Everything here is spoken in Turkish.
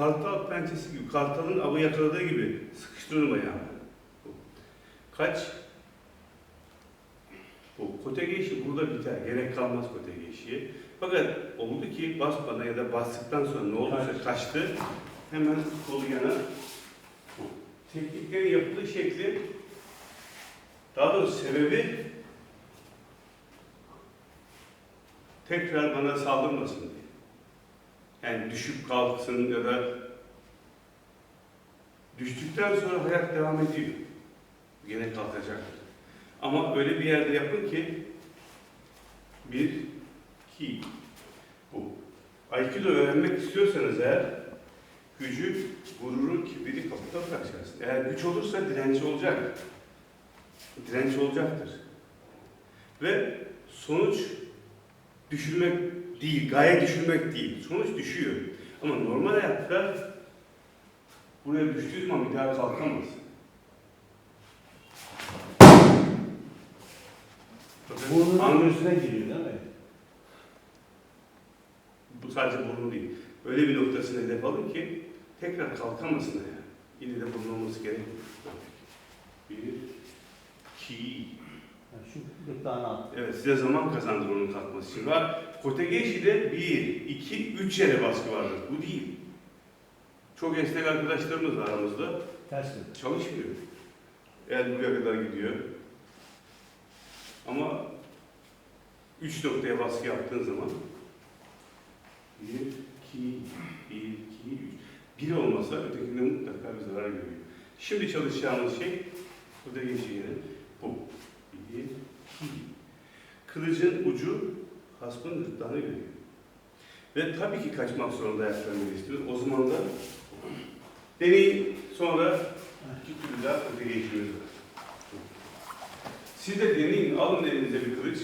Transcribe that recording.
kartal pençesi gibi, kartalın avı yakaladığı gibi sıkıştırılma yani. Kaç? Bu kotege işi burada biter. Gerek kalmaz kotege işi. Fakat oldu ki basmadan ya da bastıktan sonra ne olduysa kaçtı. Hemen kolu yana. Tekniklerin yapıldığı şekli daha doğrusu sebebi tekrar bana saldırmasın diye. Yani düşüp kalksın ya da düştükten sonra hayat devam ediyor. Gene kalkacak. Ama öyle bir yerde yapın ki bir, iki, bu. Aikido öğrenmek istiyorsanız eğer gücü, gururu, kibiri kapıda bırakacaksın. Eğer güç olursa direnci olacak. Direnç olacaktır. Ve sonuç düşürmek değil, gaye düşürmek değil. Sonuç düşüyor. Ama normal hayatta buraya düştüğü zaman bir daha kalkamaz. Burnunun üstüne giriyor değil mi? Bu sadece burnu değil. Öyle bir noktasını hedef alın ki tekrar kalkamasın yani. Yine de burnu olması gerekmiyor. Bir, iki, Şu gırtlağına. Evet size zaman kazandır onun kalkması için. Var. Kotegeşi'de bir, iki, üç yere baskı vardır. Bu değil. Çok esnek arkadaşlarımız var aramızda. Ters gırtlak. Çalışmıyor. El buraya kadar gidiyor. Ama üç noktaya baskı yaptığın zaman bir, iki, bir, iki, üç. Bir olmasa ötekinde mutlaka bir zarar görüyor. Şimdi çalışacağımız şey. Bu. Bir, iki. Kılıcın ucu hasmın gırtlağına görüyor. Ve tabii ki kaçmak zorunda ayaklarını istiyoruz. O zaman da deneyin sonra İki türlü daha öte geçiyoruz. Siz de deneyin, alın elinize bir kılıç.